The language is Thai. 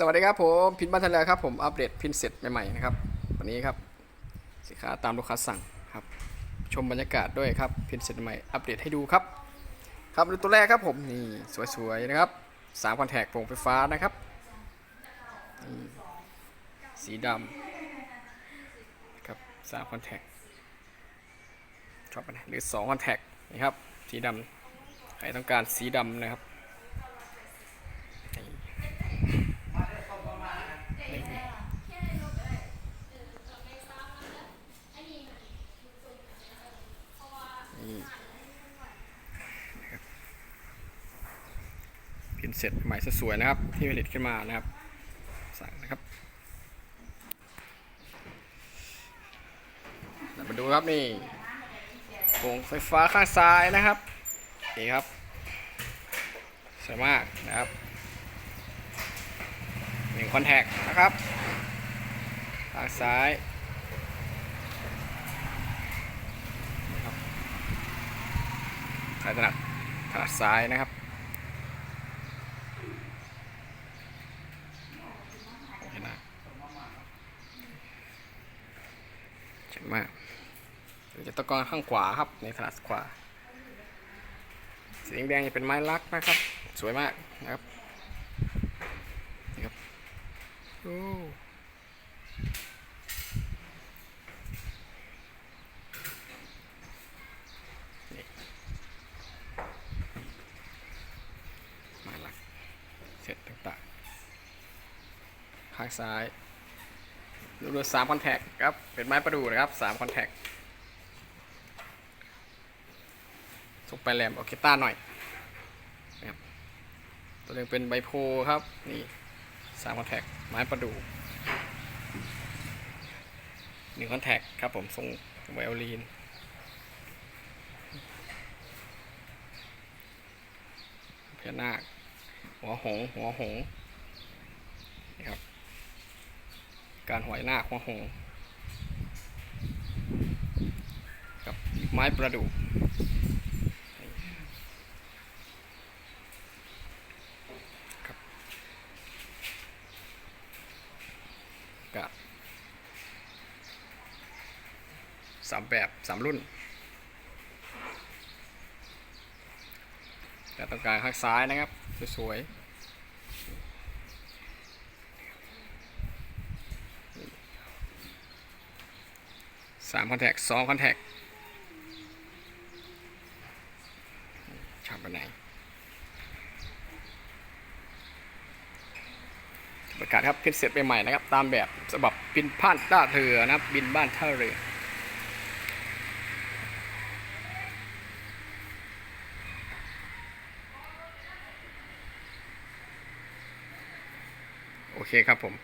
สวัสดีครับผมพินบ้านทันแลครับผมอัปเดตพินเสร็จใหม่ๆนะครับวันนี้ครับสินค้าตามลูกค้าสั่งครับ ชมบรรยากาศด้วยครับพินเสร็จใหม่อัปเดตให้ดูครับ ครับดูตัวแรกครับผมนี่สวยๆนะครับสามคอนแทคโปร่งไฟฟ้านะครับสีดำครับสามคอนแทคชอบนไหนหรือสองคอนแทคนี่ครับสีดำใครต้องการสีดำนะครับ พินเสร็จใหม่สวยๆนะครับ ที่ผลิตขึ้นมานะครับ สั่งนะครับมาดูครับนี่โป่งไฟฟ้าข้างซ้ายนะครับนี่ครับสวยมากนะครับหนึ่งคอนแทคนะครับข้างซ้ายนะครับใครถนัดถนัดซ้ายนะครับ เห็นไหม เจ๋งมากเจะตะกอนข้างขวาครับในถนัดขวาสีแดงจะเป็นไม้ลักนะครับ สวยมากนะครับนี่ครับโอ้ไม้ลักเสร็จต่างๆข้างซ้าย ดูดูสามคอนแทคครับ เป็นไม้ประดู่นะครับสามคอนแทคส่งไปแรมออเคต้าหน่อยนะครับตัวนึงเป็นใบโพครับ นี่สามคอนแทคไม้ประดู่หนึ่งคอนแทคครับผมทรงไวโอลีนเพื่อนาคหัวหงหัวหงส์นี่ครับ การหอยนาคหัวหงกับไม้ประดู่ครับกับสามแบบสามรุ่นแต่ต้องการข้างซ้ายนะครับ สวยๆ สามคอนแทคสองคอนแทคชอบไปไหนประกาศครับพินเสร็จไปใหม่นะครับ ตามแบบฉบับบินผ่านต้าเรือนะครับ บินบ้านท่าเรือโอเคครับผม